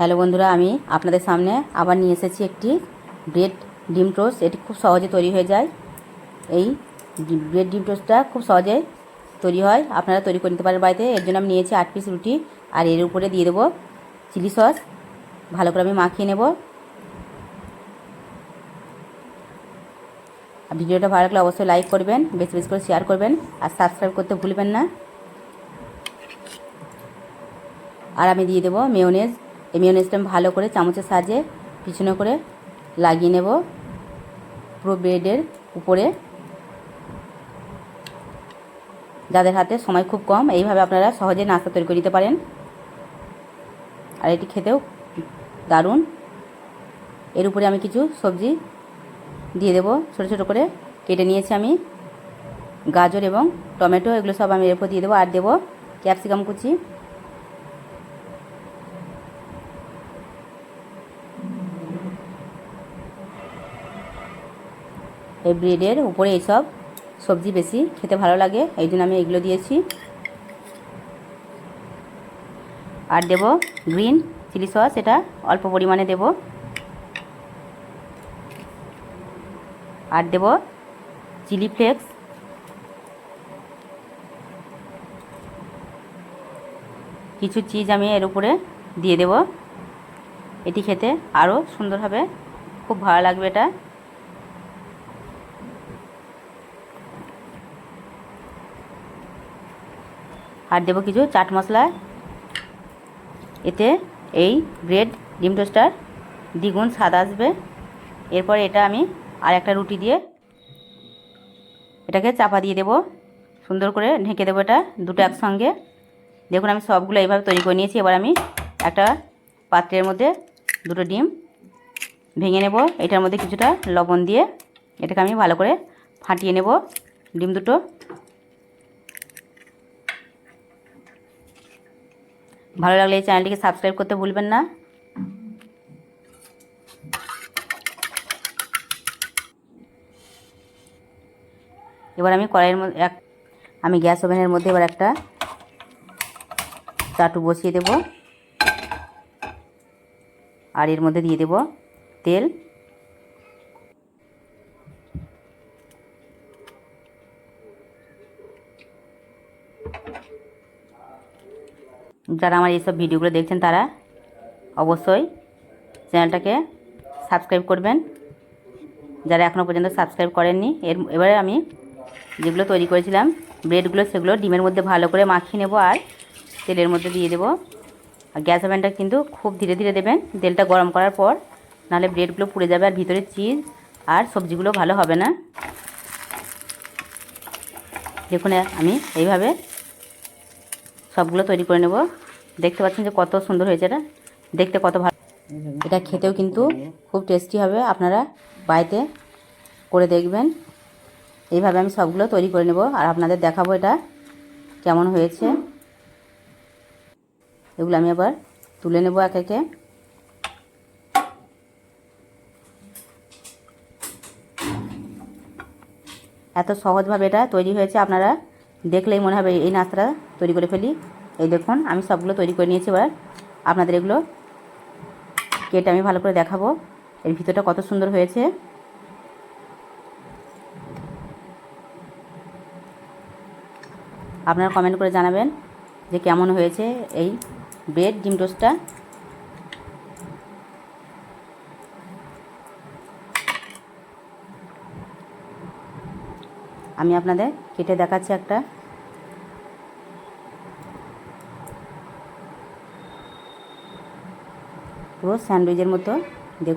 Hello বন্ধুরা, আমি আপনাদের সামনে আবার নিয়ে এসেছি একটি ব্রেড ডিম টোস্ট। এটি খুব সহজে তৈরি হয়ে যায়। এই ব্রেড ডিম টোস্টটা খুব সহজে তৈরি হয়। আপনারা তৈরি করে নিতে পারেন বাড়িতে। এর জন্য আমি নিয়েছি আট পিস রুটি আর এর উপরে দিয়ে দেবো চিলি সস। ভালো করে আমি মাখিয়ে নেব। ভিডিওটা ভালো লাগলে অবশ্যই লাইক করবেন, বেশি বেশি করে শেয়ার করবেন আর সাবস্ক্রাইব করতে ভুলবেন না। আর আমি দিয়ে দেবো মেয়োনেজ এই আমি ভালো করে চামচের সাহায্যে পিছনে করে লাগিয়ে নেব পুরো ব্রেডের উপরে। যাদের হাতে সময় খুব কম, এইভাবে আপনারা সহজে নাস্তা তৈরি করে নিতে পারেন। আর এটি খেতেও দারুণ। এর উপরে আমি কিছু সবজি দিয়ে দেবো, ছোটো ছোটো করে কেটে নিয়েছি আমি। গাজর এবং টমেটো, এগুলো সব আমি এর উপর দিয়ে দেবো। আর দেবো ক্যাপসিকাম কুচি। এই ব্রেডের উপরে এইসব সবজি বেশি খেতে ভালো লাগে, এই জন্য আমি এগুলো দিয়েছি। আর দেব গ্রিন চিলি সস এটা অল্প পরিমাণে দেব। আর দেব চিলি ফ্লেক্স কিছু চিজ আমি এর উপরে দিয়ে দেব। এটি খেতে আরও সুন্দর হবে, খুব ভালো লাগবে এটা। আর দেবো কিছু চাট মশলা। এতে এই ব্রেড, ডিম টোস্টার, দ্বিগুণ স্বাদ আসবে। এরপর এটা আমি আর একটা রুটি দিয়ে এটাকে চাপা দিয়ে দেবো। সুন্দর করে ঢেকে দেবো এটা দুটো একসঙ্গে। দেখুন আমি সবগুলো এইভাবে তৈরি করে নিয়েছি। এবার আমি একটা পাত্রের মধ্যে দুটো ডিম ভেঙে নেব। এটার মধ্যে কিছুটা লবণ দিয়ে এটাকে আমি ভালো করে ফাটিয়ে নেব। ডিম দুটো ভালো লাগলে এই চ্যানেলটিকে সাবস্ক্রাইব করতে ভুলবেন না। এবার আমি কড়াইয়ের মধ্যে এক আমি গ্যাস ওভেনের মধ্যে এবার একটা চাটু বসিয়ে দেব। আর এর মধ্যে দিয়ে দেব তেল। যারা আমার এইসব ভিডিওগুলো দেখছেন তারা অবশ্যই চ্যানেলটাকে সাবস্ক্রাইব করবেন। যারা এখনও পর্যন্ত সাবস্ক্রাইব করেননি, এর এবারে আমি যেগুলো তৈরি করেছিলাম, ব্রেডগুলো সেগুলো ডিমের মধ্যে ভালো করে মাখিয়ে নেব আর তেলের মধ্যে দিয়ে দেবো। আর গ্যাস ওভেনটা কিন্তু খুব ধীরে ধীরে দেবেন, তেলটা গরম করার পর, নাহলে ব্রেডগুলো পুড়ে যাবে আর ভিতরে চিজ আর সবজিগুলো ভালো হবে না। দেখুন আমি এইভাবে সবগুলো তৈরি করে নেব। দেখতে পাচ্ছেন যে কত সুন্দর হয়েছে এটা। দেখতে কত ভালো। এটা খেতেও কিন্তু খুব টেস্টি হবে। আপনারা বাড়িতে করে দেখবেন। এইভাবে আমি সবগুলো তৈরি করে নেব আর আপনাদের দেখাবো এটা কেমন হয়েছে। এগুলো আমি আবার তুলে নেব এক একে। এত সহজভাবে এটা তৈরি হয়েছে। আপনারা দেখলেই মনে হবে এই নাস্তাটা তৈরি করে ফেলি। এই দেখুন, আমি সবগুলো তৈরি করে নিয়েছি এবার। আপনাদের এগুলো কেটে আমি ভালো করে দেখাবো। এর ভিতরটা কত সুন্দর হয়েছে। আপনারা কমেন্ট করে জানাবেন যে কেমন হয়েছে এই ব্রেড ডিম টোস্টটা। আমি আপনাদের কেটে দেখাচ্ছি একটা। পুরো স্যান্ডউইচের মতো দেখুন।